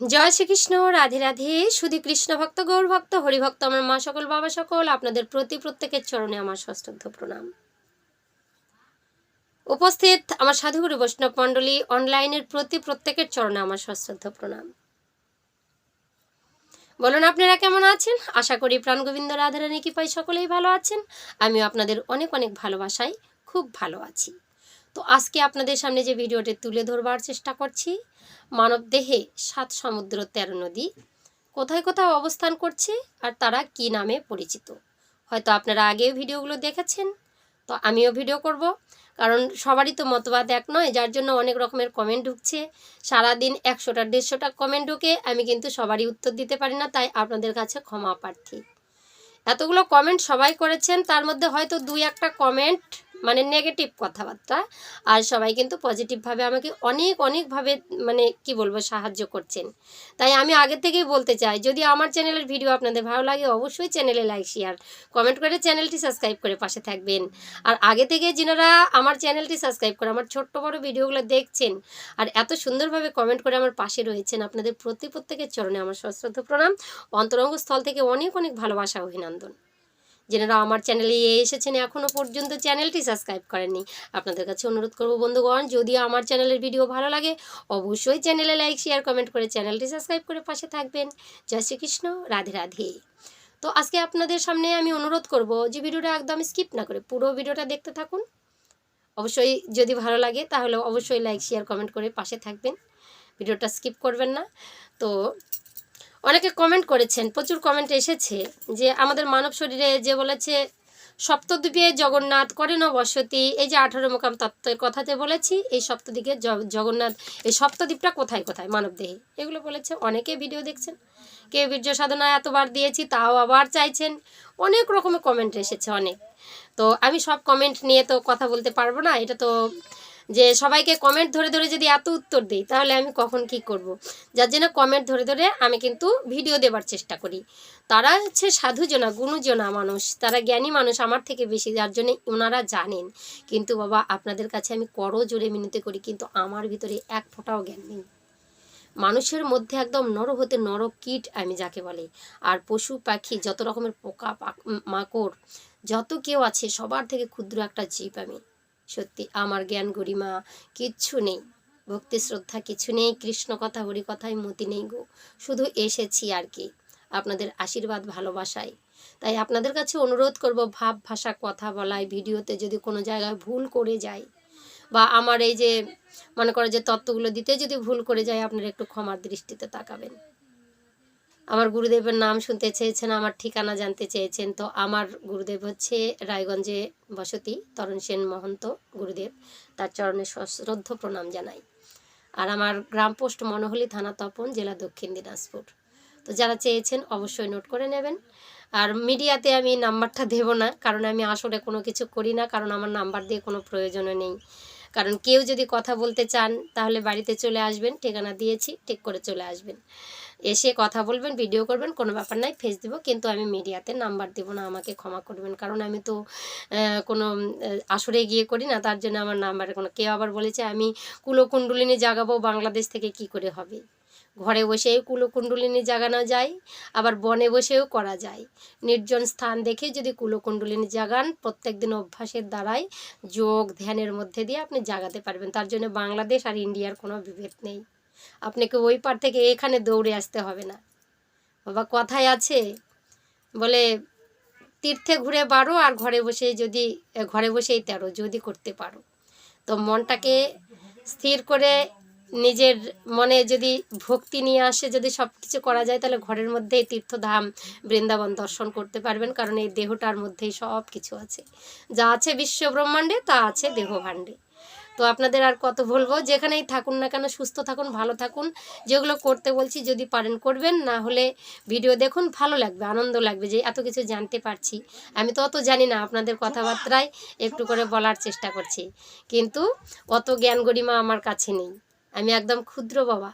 জয় শ্রীকৃষ্ণ, রাধে রাধে শুধু কৃষ্ণ ভক্ত, গৌর ভক্ত, হরিভক্ত, আমার মা সকল, বাবা সকল, আপনাদের প্রতি প্রত্যেকের চরণে আমার সশ্রদ্ধ প্রণাম। উপস্থিত আমার সাধুগুরু বৈষ্ণব মণ্ডলী অনলাইনের প্রতি প্রত্যেকের চরণে আমার সশ্রদ্ধ প্রণাম। বলুন, আপনারা কেমন আছেন? আশা করি প্রাণগোবিন্দ রাধারানী কি পাই সকলেই ভালো আছেন। আমিও আপনাদের অনেক অনেক ভালোবাসায় খুব ভালো আছি। তো আজকে আপনাদের সামনে যে ভিডিওটি তুলে ধরবার চেষ্টা করছি, মানব দেহে সাত সমুদ্র তেরো নদী কোথায় কোথায় অবস্থান করছে আর তারা কি নামে পরিচিত। হয়তো আপনারা আগেও ভিডিওগুলো দেখেছেন, তো আমিও ভিডিও করব। কারণ সবারই তো মতবাদ এক নয়, যার জন্য অনেক রকমের কমেন্ট ঢুকছে। সারাদিন একশোটা, দেড়শোটা কমেন্ট ঢুকে আমি কিন্তু সবারই উত্তর দিতে পারি না, তাই আপনাদের কাছে ক্ষমা প্রার্থী। এতগুলো কমেন্ট সবাই করেছেন, তার মধ্যে হয়তো দুই একটা কমেন্ট মানে নেগেটিভ কথাবার্তা। আর সবাই কিন্তু পজিটিভভাবে আমাকে অনেক অনেকভাবে মানে কি বলব সাহায্য করছেন। তাই আমি আগে থেকেই বলতে চাই, যদি আমার চ্যানেলের ভিডিও আপনাদের ভালো লাগে অবশ্যই চ্যানেলে লাইক শেয়ার কমেন্ট করে চ্যানেলটি সাবস্ক্রাইব করে পাশে থাকবেন। আর আগে থেকে যিনারা আমার চ্যানেলটি সাবস্ক্রাইব করে, আমার ছোট্ট বড় ভিডিওগুলো দেখছেন, আর এত সুন্দরভাবে কমেন্ট করে আমার পাশে রয়েছেন, আপনাদের প্রতি প্রত্যেকের চরণে আমার সশ্রদ্ধ প্রণাম। অন্তরঙ্গ স্থল থেকে অনেক অনেক ভালোবাসা, অভিনন্দন। যেনারা আমার চ্যানেলে এসেছেন এখনও পর্যন্ত চ্যানেলটি সাবস্ক্রাইব করেননি, আপনাদের কাছে অনুরোধ করব বন্ধুগণ, যদি আমার চ্যানেলের ভিডিও ভালো লাগে, অবশ্যই চ্যানেলে লাইক শেয়ার কমেন্ট করে চ্যানেলটি সাবস্ক্রাইব করে পাশে থাকবেন। জয় শ্রীকৃষ্ণ, রাধে রাধে। তো আজকে আপনাদের সামনে আমি অনুরোধ করব যে ভিডিওটা একদম স্কিপ না করে পুরো ভিডিওটা দেখতে থাকুন। অবশ্যই যদি ভালো লাগে তাহলে অবশ্যই লাইক শেয়ার কমেন্ট করে পাশে থাকবেন। ভিডিওটা স্কিপ করবেন না। তো অনেকে কমেন্ট করেছেন, প্রচুর কমেন্ট এসেছে যে আমাদের মানব শরীরে যে বলেছে, সপ্তদ্বীপে জগন্নাথ করেন বসতি, এই যে আঠারো মোকাম তত্ত্বের কথাতে বলেছি, এই সপ্তদিকে জ- জগন্নাথ, এই সপ্তদ্বীপটা কোথায় কোথায়? মানব দেহে। এগুলো বলেছে অনেকে ভিডিও দেখছেন। কে বীর্য সাধনা এতবার দিয়েছি, তাও আবার চাইছেন। অনেক রকমের কমেন্ট এসেছে, অনেক। তো আমি সব কমেন্ট নিয়ে তো কথা বলতে পারব না, এটা তো যে সবাইকে কমেন্ট ধরে ধরে যদি এত উত্তর দিই, তাহলে আমি কখন কি করব। যার জন্য কমেন্ট ধরে ধরে আমি কিন্তু ভিডিও দেবার চেষ্টা করি। তারা হচ্ছে সাধুজনা, গুণজনা মানুষ। তারা জ্ঞানী মানুষ আমার থেকে বেশি, যার জন্য ওনারা জানেন। কিন্তু বাবা, আপনাদের কাছে আমি করো জোরে মিনতি করি, কিন্তু আমার ভিতরে এক ফোঁটাও জ্ঞান নেই। মানুষের মধ্যে একদম নর হতে নর কীট আমি যাকে বলে। আর পশু পাখি, যত রকমের পোকা মাকড়, যত কেউ আছে, সবার থেকে ক্ষুদ্র একটা জীব আমি। সত্যি আমার জ্ঞান গরিমা, কিচ্ছু নেই। ভক্তি, শ্রদ্ধা কিছু নেই, কৃষ্ণ কথা, হরি কথায় মতি নেই গো। শুধু এসেছি আর কি, আপনাদের আশীর্বাদ, ভালোবাসায়। তাই আপনাদের কাছে অনুরোধ করব, ভাব ভাষা, কথা বলায়, ভিডিওতে যদি কোনো জায়গায় ভুল করে যাই বা আমার এই যে, মনে করে যে তত্ত্বগুলো দিতে যদি ভুল করে যায় আপনারা একটু ক্ষমার দৃষ্টিতে তাকাবেন। আমার গুরুদেবের নাম শুনতে চেয়েছেন, আমার ঠিকানা জানতে চেয়েছেন। তো আমার গুরুদেব হচ্ছে রায়গঞ্জে বসতি, তরণ সেন মহন্ত গুরুদেব। তার চরণে সশ্রদ্ধ প্রণাম জানাই। আর আমার গ্রাম পোস্ট মনোহলি থানা তপন, জেলা দক্ষিণ দিনাজপুর। তো যারা চেয়েছেন অবশ্যই নোট করে নেবেন। আর মিডিয়াতে আমি নাম্বারটা দেব না, কারণ আমি আসলে কোনো কিছু করি না, কারণ আমার নাম্বার দিয়ে কোনো প্রয়োজনও নেই। কারণ কেউ যদি কথা বলতে চান, তাহলে বাড়িতে চলে আসবেন, ঠিকানা দিয়েছি, ঠিক করে চলে আসবেন। এসে কথা বলবেন ভিডিও করবেন, কোনো ব্যাপার নাই ফেস দিব, কিন্তু আমি মিডিয়াতে নাম্বার দেবো না, আমাকে ক্ষমা করবেন। কারণ আমি তো কোনো আসরে গিয়ে করি না, তার জন্য আমার নাম্বারে কোনো, কেউ আবার বলেছে, আমি কুলকুণ্ডলিনী জাগাবো, বাংলাদেশ থেকে কি করে হবে? ঘরে বসেও কুলকুণ্ডলিনী জাগানো যায়, আবার বনে বসেও করা যায়। নির্জন স্থান দেখে যদি কুলকুণ্ডলিনী জাগান প্রত্যেক দিন অভ্যাসের দ্বারাই যোগ ধ্যানের মধ্যে দিয়ে আপনি জাগাতে পারবেন। তার জন্য বাংলাদেশ আর ইন্ডিয়ার কোনো বিভেদ নেই। আপনাকে ওই পার থেকে এখানে দৌড়ে আসতে হবে না। বাবা কথায় আছে, বলে, তীর্থে ঘুরে বারো আর ঘরে বসে যদি, ঘরে বসেই তেরো, যদি করতে পারো। তো মনটাকে স্থির করে নিজের মনে যদি ভক্তি নিয়ে আসে, যদি সব কিছু করা যায়, তাহলে ঘরের মধ্যেই তীর্থধাম বৃন্দাবন দর্শন করতে পারবেন, কারণ এই দেহটার মধ্যেই সব কিছু আছে। যা আছে বিশ্ব ব্রহ্মাণ্ডে তা আছে দেহ ভাণ্ডে তো আপনাদের আর কত বলব, যেখানেই থাকুন না কেন, সুস্থ থাকুন, ভালো থাকুন। যেগুলো করতে বলছি, যদি পারেন করবেন, না হলে ভিডিও দেখুন, ভালো লাগবে, আনন্দ লাগবে যে এত কিছু জানতে পারছি। আমি তো অত জানি না আপনাদের কথাবার্তায় একটু করে বলার চেষ্টা করছি। কিন্তু অত জ্ঞান গরিমা আমার কাছে নেই। আমি একদম ক্ষুদ্র বাবা।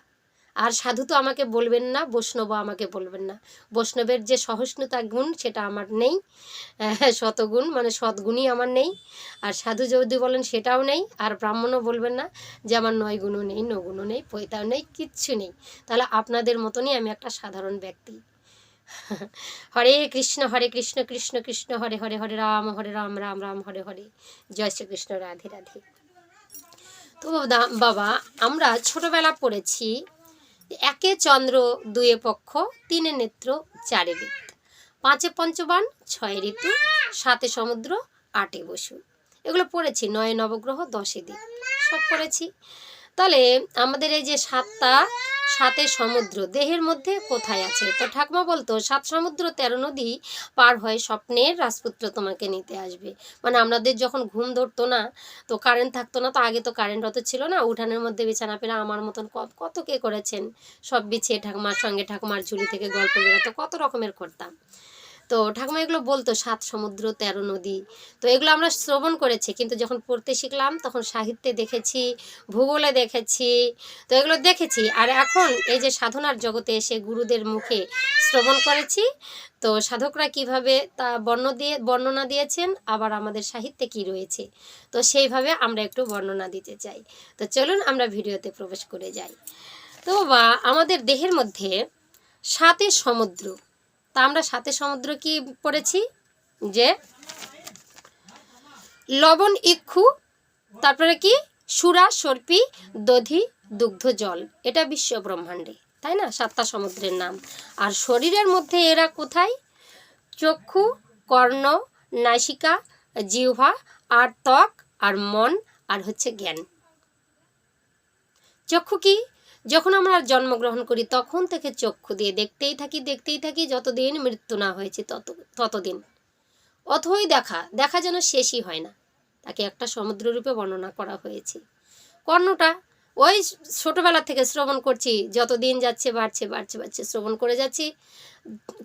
আর সাধু তো আমাকে বলবেন না বৈষ্ণব আমাকে বলবেন না। বৈষ্ণবের যে সহিষ্ণুতা গুণ সেটা আমার নেই। আহ, শতগুণ মানে সদ্গুণই আমার নেই। আর সাধু যদি বলেন সেটাও নেই। আর ব্রাহ্মণও বলবেন না যে আমার নয় গুণও নেই নগুণও নেই পৈতাও নেই কিচ্ছু নেই। তাহলে আপনাদের মতনই আমি একটা সাধারণ ব্যক্তি। হরে কৃষ্ণ হরে কৃষ্ণ কৃষ্ণ কৃষ্ণ হরে হরে হরে রাম হরে রাম রাম রাম হরে হরে। জয় শ্রীকৃষ্ণ রাধে রাধে। তো বাবা আমরা ছোটবেলা পড়েছি একে চন্দ্র, দুয়ে পক্ষ, তিনে নেত্র, চারে বৃত্ত পাঁচে পঞ্চবান, ছয় ঋতু, সাতে সমুদ্র, আটে বসু। এগুলো পড়েছি, নয় নবগ্রহ, দশে দিন সব পড়েছি। তাহলে আমাদের এই যে সাতটা সাতে সমুদ্র। দেহের মধ্যে কোথায় আছে? তো ঠাকমা বলতো, সাত সমুদ্র, তেরো নদী পার হয় স্বপ্নের রাজপুত্র তোমাকে নিতে আসবে। মানে আমাদের যখন ঘুম ধরতো না, তো কারেন্ট থাকতো না, তো আগে তো কারেন্ট অত ছিল না। উঠানের মধ্যে বিছানা পেরা আমার মতন কত কে করেছেন? সব বিছিয়ে ঠাকুমার সঙ্গে ঠাকুমার ঝুলি থেকে গল্প বেরোতো, কত রকমের করতাম। তো ঠাকুমা এগুলো বলতো, সাত, সমুদ্র, তেরো নদী। তো এগুলো আমরা শ্রবণ করেছি, কিন্তু যখন পড়তে শিখলাম, তখন সাহিত্যে দেখেছি, ভূগোলে দেখেছি, তো এগুলো দেখেছি। আর এখন এই যে সাধনার জগতে এসে গুরুদের মুখে শ্রবণ করেছি, তো সাধকরা কীভাবে তা বর্ণ দিয়ে, বর্ণনা দিয়েছেন, আবার আমাদের সাহিত্যে কি রয়েছে, তো সেইভাবে আমরা একটু বর্ণনা দিতে চাই। তো চলুন আমরা ভিডিওতে প্রবেশ করে যাই। তো বা, আমাদের দেহের মধ্যে সাতে সমুদ্র তা আমরা সাতে সমুদ্র কি পড়েছি? যে লবণ ইক্ষু, তারপরে কি? সুরা, সর্পি, দধি, দুগ্ধ জল। এটা বিশ্ব ব্রহ্মাণ্ডে তাই না? সাতটা সমুদ্রের নাম। আর শরীরের মধ্যে এরা কোথায়? চক্ষু, কর্ণ, নাসিকা, জিহ্বা, আর ত্বক, আর মন, আর হচ্ছে জ্ঞান। চক্ষু কি? যখন আমরা জন্মগ্রহণ করি, তখন থেকে চক্ষু দিয়ে দেখতেই থাকি দেখতেই থাকি যতদিন মৃত্যু না হয়েছে তত, ততদিন। অথই দেখা দেখা যেন শেষই হয় না। তাকে একটা সমুদ্ররূপে বর্ণনা করা হয়েছে। কর্ণটা ওই ছোটবেলা থেকে শ্রবণ করছি যত দিন যাচ্ছে, বাড়ছে বাড়ছে বাড়ছে, শ্রবণ করে যাচ্ছি,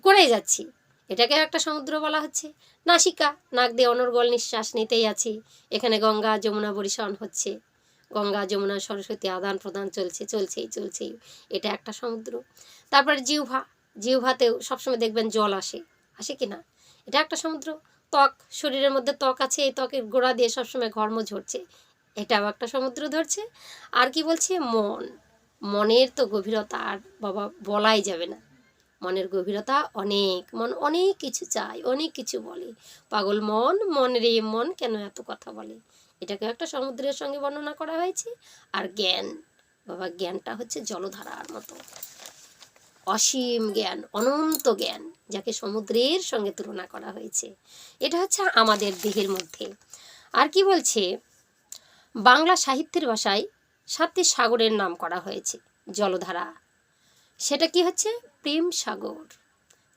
করেই যাচ্ছি। এটাকে একটা সমুদ্র বলা হচ্ছে। নাসিকা, নাক দিয়ে অনর্গল নিঃশ্বাস নিতেই আছি। এখানে গঙ্গা, যমুনা বরিশন হচ্ছে। গঙ্গা, যমুনা, সরস্বতী আদান প্রদান চলছে, চলছেই চলছেই। এটা একটা সমুদ্র। তারপরে জিহ্বা। জিহ্বাতেও সবসময় দেখবেন জল আসে। আসে কি না? এটা একটা সমুদ্র। ত্বক, শরীরের মধ্যে ত্বক আছে, এই ত্বকের গোড়া দিয়ে সবসময় ঘর্ম ঝরছে। এটাও একটা সমুদ্র ধরছে। আর কি বলছে? মন। মনের তো গভীরতা, আর বাবা, বলাই যাবে না। মনের গভীরতা অনেক, মন অনেক কিছু চায়, অনেক কিছু বলে। পাগল মন মন রে মন কেন এত কথা বলে? এটাকে একটা সমুদ্রের সঙ্গে বর্ণনা করা হয়েছে। আর জ্ঞান, বাবা জ্ঞানটা হচ্ছে জলধারার মতো। অসীম জ্ঞান, অনন্ত জ্ঞান, যাকে সমুদ্রের সঙ্গে তুলনা করা হয়েছে। এটা হচ্ছে আমাদের দেহের মধ্যে। আর কি বলছে? বাংলা সাহিত্যের ভাষায় সাতটি সাগরের নাম করা হয়েছে, জলধারা। সেটা কি হচ্ছে? প্রেম সাগর।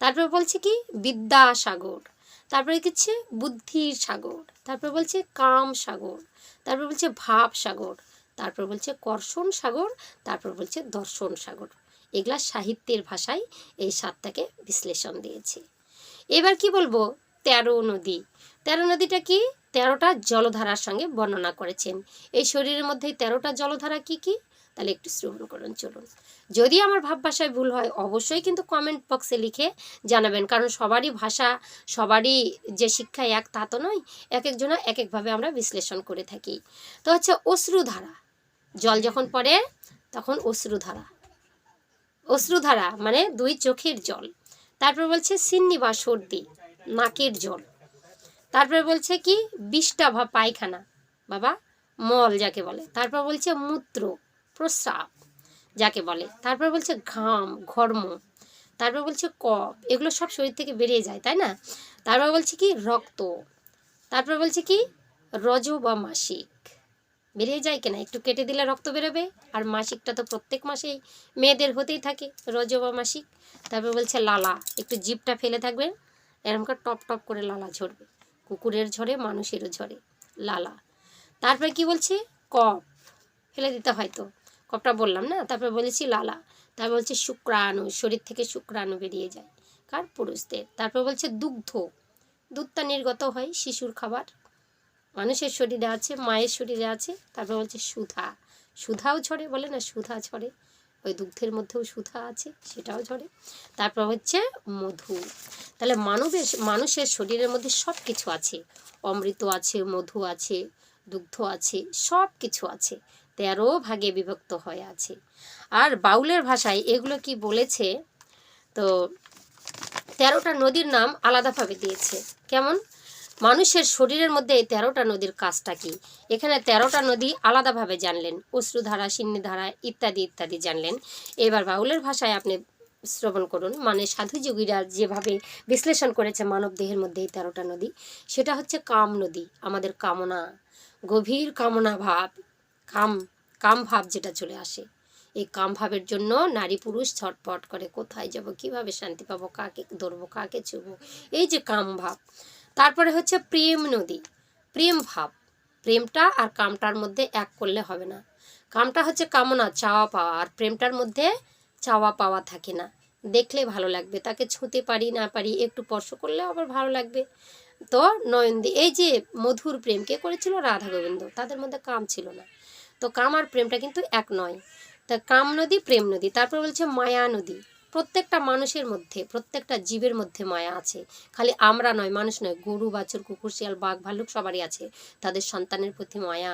তারপর বলছে কি? বিদ্যা সাগর। তারপরে হচ্ছে? বুদ্ধির সাগর। তারপর বলছে কাম সাগর। তারপর বলছে ভাব সাগর। তারপর বলছে কর্ষণ সাগর। তারপর বলছে দর্শন সাগর। এগুলা সাহিত্যের ভাষায় এই সাতটাকে বিশ্লেষণ দিয়েছে। এবার কি বলব? তেরো নদী। তেরো নদীটা কি? তেরোটা জলধারার সঙ্গে বর্ণনা করেছেন। এই শরীরের মধ্যে তেরোটা জলধারা কি কি? তাহলে একটু শ্রবণ করুন চলুন। যদি আমার ভাব ভাষায় ভুল হয়, অবশ্যই কিন্তু কমেন্ট বক্সে লিখে জানাবেন, কারণ সবারই ভাষা, সবারই যে শিক্ষা এক, তা তো নয় এক একজনা এক একভাবে আমরা বিশ্লেষণ করে থাকি। তো হচ্ছে অশ্রুধারা। জল যখন পড়ে, তখন অশ্রুধারা। অশ্রুধারা মানে দুই চোখের জল। তারপর বলছে সিন্নি বা সর্দি, নাকের জল। তারপরে বলছে কি, বিষ্ঠা বা পায়খানা, বাবা, মল যাকে বলে। তারপর বলছে মূত্র। প্রস্রাব, যাকে বলে। তারপর বলছে ঘাম, ঘর্ম, তারপর বলছে কফ, এগুলো সব শরীর থেকে বেরিয়ে যায়, তাই না? তারপর বলছে কি রক্ত, তারপর বলছে কি রজ বা মাসিক বেরিয়ে যায় কিনা? একটু কেটে দিলে রক্ত বেরোবে, আর মাসিকটা তো প্রত্যেক মাসেই মেয়েদের হতেই থাকে রজ বা মাসিক তারপর বলছে লালা, একটু জিপটা ফেলে থাকবে এরকম করে টপ টপ করে লালা ঝরবে, কুকুরের ঝরে, মানুষেরও ঝরে, লালা। তারপরে কি বলছে? কপ ফেলে দিতে হয়তো কপটা বললাম না? তারপর বলেছি, লালা। তারপর বলছে, শুক্রাণু। শরীর থেকে শুক্রাণু বেরিয়ে যায়। কার? পুরুষদের। তারপর বলছে, দুগ্ধ। দুধটা নির্গত হয় শিশুর খাবার। মানুষের শরীরে আছে, মায়ের শরীরে আছে। তারপর বলছে, সুধা। সুধাও ছড়ে বলে না? সুধা ছড়ে ওই দুগ্ধের মধ্যেও সুধা আছে, সেটাও ঝরে। তারপর হচ্ছে, মধু। তাহলে মানবের মানুষের শরীরের মধ্যে সব কিছু আছে। অমৃত আছে, মধু আছে, দুগ্ধ আছে সব কিছু আছে। তেরো ভাগে বিভক্ত হয়ে আছে। আর বাউলের ভাষায় এগুলো কি বলেছে? তো তেরোটা নদীর নাম আলাদাভাবে দিয়েছে। কেমন? মানুষের শরীরের মধ্যে এই তেরোটা নদীর কাজটা কি? এখানে তেরোটা নদী আলাদাভাবে জানলেন। অশ্রুধারা, সিন্নিধারা ইত্যাদি ইত্যাদি জানলেন। এবার বাউলের ভাষায় আপনি শ্রবণ করুন। মানে সাধু যোগীরা যেভাবে বিশ্লেষণ করেছে মানব দেহের মধ্যে এই তেরোটা নদী, সেটা হচ্ছে কাম নদী, আমাদের কামনা, গভীর কামনা ভাব। কাম কাম ভাব যেটা চলে আসে। এই কাম ভাবের জন্য নারী পুরুষ ছটপট করে, কোথায় যাব, কীভাবে শান্তি পাবো, কাকে ধরবো, কাকে ছুবো, এই যে কাম ভাব। তারপরে হচ্ছে প্রেম নদী। প্রেম ভাব, প্রেমটা আর কামটার মধ্যে এক করলে হবে না। কামটা হচ্ছে কামনা, চাওয়া পাওয়া, আর প্রেমটার মধ্যে চাওয়া পাওয়া থাকে না। দেখলে ভালো লাগবে, তাকে ছুঁতে পারি, না পারি, একটু স্পর্শ করলে আবার ভালো লাগবে। তো নয়নদী এই যে মধুর প্রেম, কে করেছিল? রাধা গোবিন্দ। তাদের মধ্যে কাম ছিল না। তো কাম আর প্রেমটা কিন্তু এক নয়। তা কাম নদী, প্রেম নদী। তারপর বলছে মায়া নদী। প্রত্যেকটা মানুষের মধ্যে, প্রত্যেকটা জীবের মধ্যে মায়া আছে। খালি আমরা নয়, মানুষ নয়। গরু, বাছুর, কুকুর, শিয়াল, বাঘ, ভাল্লুক সবারই আছে। তাদের সন্তানের প্রতি মায়া।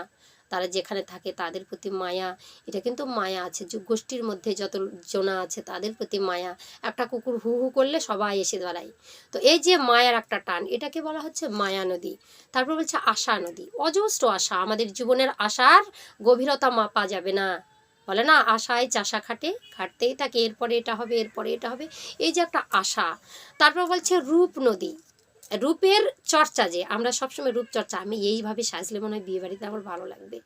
তারা যেখানে থাকে তাদের প্রতি মায়া, এটা কিন্তু মায়া আছে। গোষ্ঠীর মধ্যে যত জনা আছে তাদের প্রতি মায়া। একটা কুকুর হু হু করলে সবাই এসে দাঁড়ায়। তো এই যে মায়ার একটা টান, এটাকে বলা হচ্ছে মায়া নদী। তারপর বলছে আশা নদী। অজস্র আশা। আমাদের জীবনের আশার গভীরতা মাপা যাবে না। বলে না, আশায় চাষা খাটে, খাটতেই থাকে। এরপরে এটা হবে, এরপরে এটা হবে। এই যে একটা আশা। তারপর বলছে রূপ নদী। রূপের চর্চা যে, আমরা সবসময় রূপ চর্চা, আমি এইভাবে সাজলে মনে হয় বিয়ে বাড়িতে আমার ভালো লাগবে।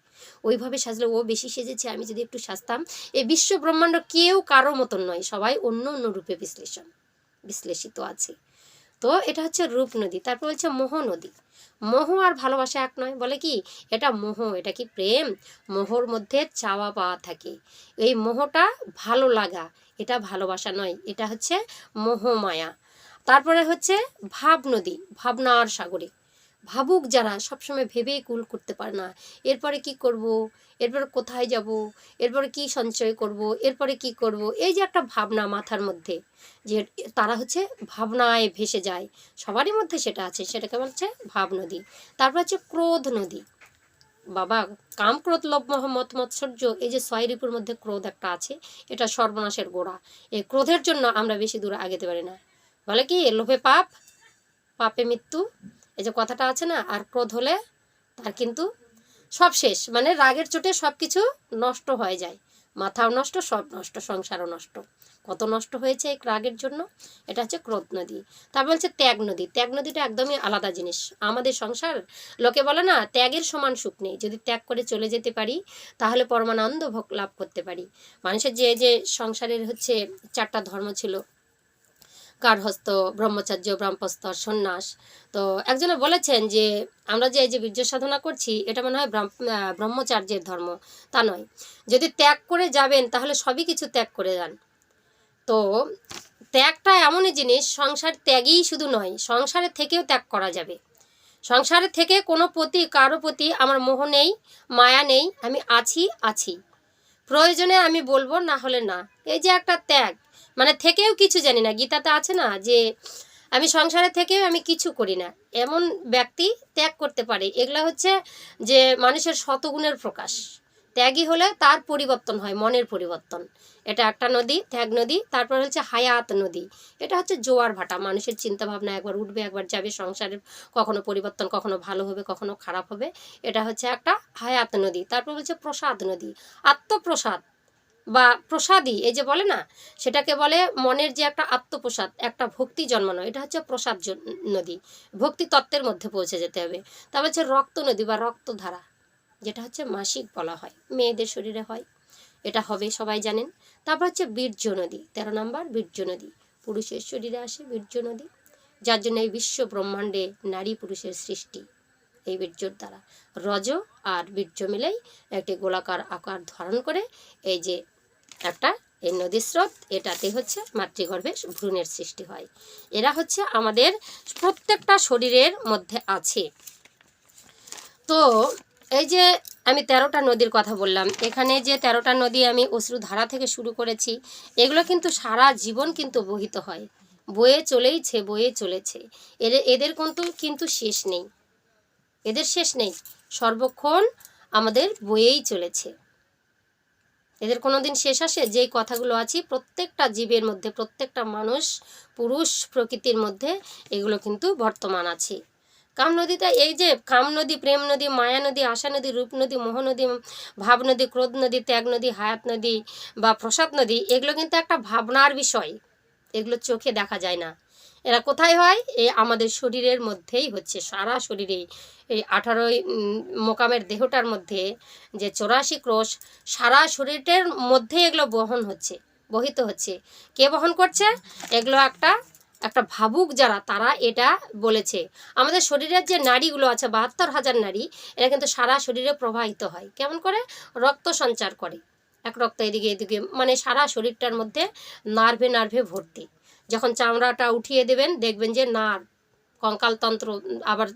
ওইভাবে সাজলে ও বেশি সেজেছে, আমি যদি একটু সাজতাম, এই বিশ্ব ব্রহ্মাণ্ড কেউ কারও মতন নয়, সবাই অন্য অন্য রূপে বিশ্লেষণ, বিশ্লেষিত আছে। তো এটা হচ্ছে রূপ নদী, তারপর বলছে মোহ নদী। মোহ আর ভালোবাসা এক নয়, বলে কি? এটা মোহ, এটা কি প্রেম? মোহর মধ্যে চাওয়া পাওয়া থাকে। এই মোহটা ভালো লাগা, এটা ভালোবাসা নয়, এটা হচ্ছে মোহমায়া। তারপরে হচ্ছে ভাব নদী ভাবনার সাগরে। ভাবুক যারা, সবসময় ভেবেই কুল করতে পারে না। এরপরে কি করব? এরপরে কোথায় যাব? এরপরে কি সঞ্চয় করব? এরপরে কি করব? এই যে একটা ভাবনা মাথার মধ্যে, যে তারা হচ্ছে ভাবনায় ভেসে যায়। সবারই মধ্যে সেটা আছে, সেটাকে বলছে ভাব নদী। তারপর হচ্ছে ক্রোধ নদী। বাবা, কাম ক্রোধ মোহ, মত, মৎসর্য, এই যে ছয় রিপুর মধ্যে ক্রোধ একটা আছে, এটা সর্বনাশের গোড়া। এই ক্রোধের জন্য আমরা বেশি দূরে আগেতে পারি না। বলে কি, লোভে পাপ, পাপে মৃত্যু, এই যে কথাটা আছে না, আর ক্রোধ হলে তার কিন্তু সব শেষ। মানে রাগের চোটে সব কিছু নষ্ট হয়ে যায়। মাথাও নষ্ট, সব নষ্ট, সংসারও নষ্ট। কত নষ্ট হয়েছে এই রাগের জন্য? এটা হচ্ছে ক্রোধ নদী। তারপর বলছে ত্যাগ নদী। ত্যাগ নদীটা একদমই আলাদা জিনিস। আমাদের সংসার, লোকে বলে না, ত্যাগের সমান সুখ নেই। যদি ত্যাগ করে চলে যেতে পারি, তাহলে পরমানন্দ ভোগ লাভ করতে পারি। মানুষের যে যে সংসারের হচ্ছে চারটা ধর্ম ছিল গার্হস্থ ব্রহ্মচার্য, ব্রহ্মস্তর, সন্ন্যাস। তো একজনে বলেছেন যে, আমরা যে এই যে বীর্য সাধনা করছি, এটা মনে হয় ব্রহ্ম- ব্রহ্মচার্যের ধর্ম। তা নয়। যদি ত্যাগ করে যাবেন, তাহলে সবই কিছু ত্যাগ করে যান। তো ত্যাগটা এমনই জিনিস, সংসার ত্যাগই শুধু নয় সংসারের থেকেও ত্যাগ করা যাবে। সংসারের থেকে কোনো প্রতি, কারও প্রতি আমার মোহ নেই, মায়া নেই, আমি আছি আছি। প্রয়োজনে আমি বলব, না হলে না। এই যে একটা ত্যাগ মানে থেকেও কিছু জানি না। গীতাতে আছে না যে আমি সংসারে থেকেও আমি কিছু করি না। এমন ব্যক্তি ত্যাগ করতে পারে। এগুলা হচ্ছে যে মানুষের শতগুণের প্রকাশ। ত্যাগী হলে তার পরিবর্তন হয়, মনের পরিবর্তন। এটা একটা নদী, ত্যাগ নদী, তারপর হচ্ছে হায়াত নদী। এটা হচ্ছে জোয়ার ভাটা। মানুষের চিন্তা ভাবনা একবার উঠবে, একবার যাবে। সংসারের কখনো পরিবর্তন, কখনো ভালো হবে, কখনো খারাপ হবে। এটা হচ্ছে একটা হায়াত নদী। তারপর হচ্ছে প্রসাদ নদী। আত্মপ্রসাদ। বা প্রসাদী এই যে বলে না, সেটাকে বলে মনের যে একটা আত্মপ্রসাদ, একটা ভক্তি জন্মানো, এটা হচ্ছে প্রসাদ নদী। ভক্তি তত্ত্বের মধ্যে পৌঁছে যেতে হবে। তারপর হচ্ছে রক্ত নদী বা রক্তধারা, যেটা হচ্ছে মাসিক বলা হয়, মেয়েদের শরীরে হয়, এটা হবে, সবাই জানেন। তারপর হচ্ছে বীর্য নদী, তেরো নম্বর বীর্য নদী, পুরুষের শরীরে আসে বীর্য নদী, যার জন্য এই বিশ্ব ব্রহ্মাণ্ডে নারী পুরুষের সৃষ্টি। এই বীর্যর দ্বারা। রজ আর বীর্য মিলেই একটি গোলাকার আকার ধারণ করে এই যে একটা এই নদীর স্রোত, এটাতে হচ্ছে মাতৃগর্ভে ভ্রূণের সৃষ্টি হয়। এরা হচ্ছে আমাদের প্রত্যেকটা শরীরের মধ্যে আছে। তো এই যে আমি তেরোটা নদীর কথা বললাম, এখানে যে তেরোটা নদী আমি অশ্রুধারা থেকে শুরু করেছি, এগুলো কিন্তু সারা জীবন কিন্তু বহিত হয়। বয়ে চলেইছে, বয়ে চলেছে। এদের এদের কিন্তু কিন্তু শেষ নেই। এদের শেষ নেই। সর্বক্ষণ আমাদের বয়েই চলেছে। এদের কোনো দিন শেষ আসে? যেই কথাগুলো আছে, প্রত্যেকটা জীবের মধ্যে, প্রত্যেকটা মানুষ, পুরুষ প্রকৃতির মধ্যে এগুলো কিন্তু বর্তমান আছে। কাম নদীটা এই যে কাম নদী, প্রেম নদী, মায়া নদী, আশা নদী, রূপ নদী, মোহ ভাব নদী, ক্রোধ নদী, ত্যাগ নদী, হায়াত নদী বা প্রসাদ নদী, এগুলো কিন্তু একটা ভাবনার বিষয়। এগুলো চোখে দেখা যায় না। এরা কোথায় হয়? এই আমাদের শরীরের মধ্যেই হচ্ছে। সারা শরীরে এই আঠারোই মোকামের দেহটার মধ্যে যে চৌরাশি ক্রোশ, সারা শরীরের মধ্যে এগুলো বহন হচ্ছে, বহিত হচ্ছে। কে বহন করছে? এগুলো একটা একটা ভাবুক যারা, তারা এটা বলেছে। আমাদের শরীরের যে নারীগুলো আছে, বাহাত্তর হাজার নারী এরা কিন্তু সারা শরীরে প্রবাহিত হয়। কেমন করে? রক্ত সঞ্চার করে। এক রক্ত এদিকে এদিকে মানে সারা শরীরটার মধ্যে নার্ভে নার্ভে ভর্তি। যখন চামড়াটা উঠিয়ে দেবেন, দেখবেন যে নার্ভ কঙ্কালতন্ত্র, আবার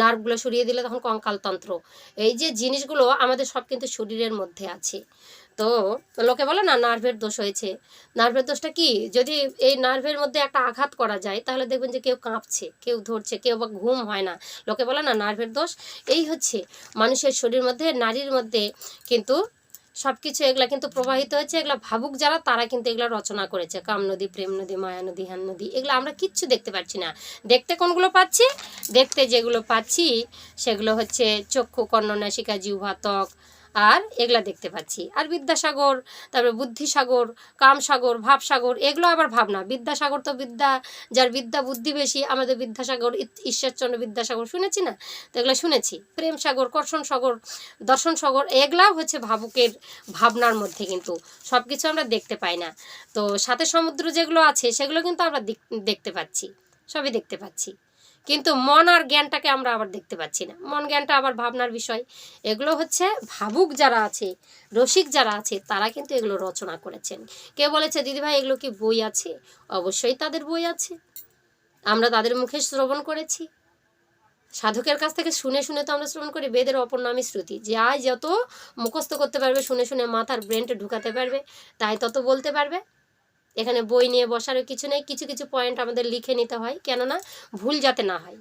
নার্ভগুলো সরিয়ে দিলে তখন কঙ্কালতন্ত্র। এই যে জিনিসগুলো আমাদের সব কিন্তু শরীরের মধ্যে আছে। তো লোকে বলে না, নার্ভের দোষ হয়েছে। নার্ভের দোষটা কি? যদি এই নার্ভের মধ্যে একটা আঘাত করা যায়, তাহলে দেখবেন যে কেউ কাঁপছে, কেউ ধরছে, কেউ বা ঘুম হয় না। লোকে বলে না, নার্ভের দোষ। এই হচ্ছে মানুষের শরীর মধ্যে, নারীর মধ্যে কিন্তু সব কিছু এগুলা কিন্তু প্রবাহিত হচ্ছে এগুলা ভাবুক যারা, তারা কিন্তু এগুলা রচনা করেছে। কাম নদী, প্রেম নদী, মায়া নদী হ্যান নদী, এগুলো আমরা কিচ্ছু দেখতে পাচ্ছি না। দেখতে কোনগুলো পাচ্ছি? দেখতে যেগুলো পাচ্ছি, সেগুলো হচ্ছে চক্ষু, কর্ণনাশিকা, জিহ্বা আর এগুলা দেখতে পাচ্ছি। আর বিদ্যাসাগর, তারপরে বুদ্ধিসাগর, কামসাগর, ভাবসাগর, এগুলো আবার ভাবনা। বিদ্যাসাগর তো বিদ্যা, যার বিদ্যা বুদ্ধি বেশি, আমাদের বিদ্যাসাগর ঈশ্বরচন্দ্র বিদ্যাসাগর শুনেছি না? তো এগুলো শুনেছি। প্রেম সাগর কর্ষণ সাগর দর্শন সাগর এগুলাও হচ্ছে ভাবুকের ভাবনার মধ্যে কিন্তু সব কিছু আমরা দেখতে পাই না। তো সাথে সমুদ্র যেগুলো আছে, সেগুলো কিন্তু আমরা দেখ- দেখতে পাচ্ছি। সবই দেখতে পাচ্ছি। কিন্তু মন আর জ্ঞানটাকে আমরা আবার দেখতে পাচ্ছি না। মন জ্ঞানটা আবার ভাবনার বিষয়। এগুলো হচ্ছে ভাবুক যারা আছে, রসিক যারা আছে, তারা কিন্তু এগুলো রচনা করেছেন। কে বলেছে দিদিভাই এগুলো কি বই আছে? অবশ্যই তাদের বই আছে। আমরা তাদের মুখে শ্রবণ করেছি। সাধকের কাছ থেকে শুনে শুনে তো আমরা শ্রবণ করি, বেদের অপর নামই শ্রুতি। যা যত মুখস্থ করতে পারবে, শুনে শুনে মাথার ব্রেনটা ঢুকাতে পারবে, তাই তত বলতে পারবে। এখানে বই নিয়ে বসারও কিছু নেই, কিছু কিছু পয়েন্ট আমাদের লিখে নিতে হয়, কেননা ভুল যাতে না হয়।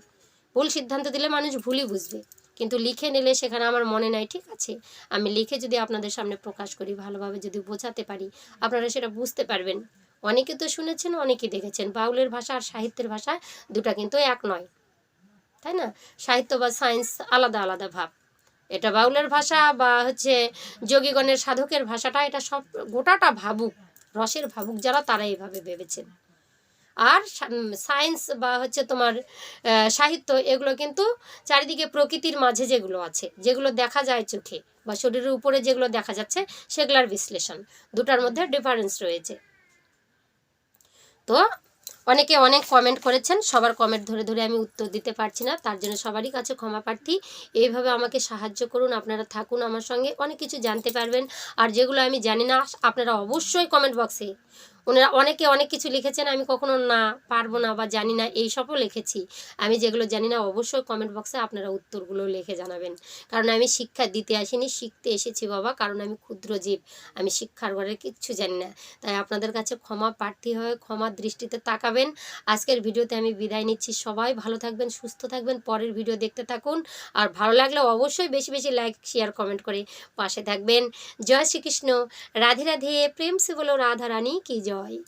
ভুল সিদ্ধান্ত দিলে মানুষ ভুলই বুঝবে, কিন্তু লিখে নিলে সেখানে আমার মনে নাই, ঠিক আছে? আমি লিখে যদি আপনাদের সামনে প্রকাশ করি, ভালোভাবে যদি বোঝাতে পারি, আপনারা সেটা বুঝতে পারবেন। অনেকে তো শুনেছেন অনেকে দেখেছেন, বাউলের ভাষা আর সাহিত্যের ভাষা দুটা কিন্তু এক নয়, তাই না? সাহিত্য বা সায়েন্স আলাদা আলাদা ভাব। এটা বাউলের ভাষা বা হচ্ছে যোগীগণের সাধকের ভাষাটা, এটা সব গোটাটা ভাবুক। রসের ভাবুক যারা, তারা এভাবে ভেবেছেন। আর সায়েন্স বা হচ্ছে তোমার সাহিত্য, এগুলো কিন্তু চারিদিকে প্রকৃতির মাঝে যেগুলো আছে, যেগুলো দেখা যায় চোখে বা শরীরের উপরে যেগুলো দেখা যাচ্ছে, সেগুলার বিশ্লেষণ। দুটার মধ্যে ডিফারেন্স রয়েছে। তো অনেকে অনেক কমেন্ট করেছেন, সবার কমেন্ট ধরে ধরে আমি উত্তর দিতে পারছি না, তার জন্য সবারই কাছে ক্ষমা প্রার্থী। এইভাবে আমাকে সাহায্য করুন, আপনারা থাকুন আমার সঙ্গে, অনেক কিছু জানতে পারবেন। আর যেগুলো আমি জানি না, আপনারা অবশ্যই কমেন্ট বক্সে ওনারা অনেকে অনেক কিছু লিখেছেন, আমি কখনো না পারব না বা জানি না, এই সবও লিখেছি। আমি যেগুলো জানি না অবশ্যই কমেন্ট বক্সে আপনারা উত্তরগুলো লিখে জানাবেন। কারণ আমি শিক্ষা দিতে আসিনি, শিখতে এসেছি বাবা, কারণ আমি ক্ষুদ্র জীব, আমি শিক্ষার ঘরের কিচ্ছু জানি না। তাই আপনাদের কাছে ক্ষমা প্রার্থী হয়ে ক্ষমা দৃষ্টিতে তাকাবেন। আজকের ভিডিওতে আমি বিদায় নিচ্ছি সবাই, ভালো থাকবেন, সুস্থ থাকবেন, পরের ভিডিও দেখতে থাকুন। আর ভালো লাগলে অবশ্যই বেশি বেশি লাইক শেয়ার কমেন্ট করে পাশে থাকবেন। জয় শ্রীকৃষ্ণ, রাধে রাধে, প্রেম সে বলো রাধা রানী, কি জয়। はい。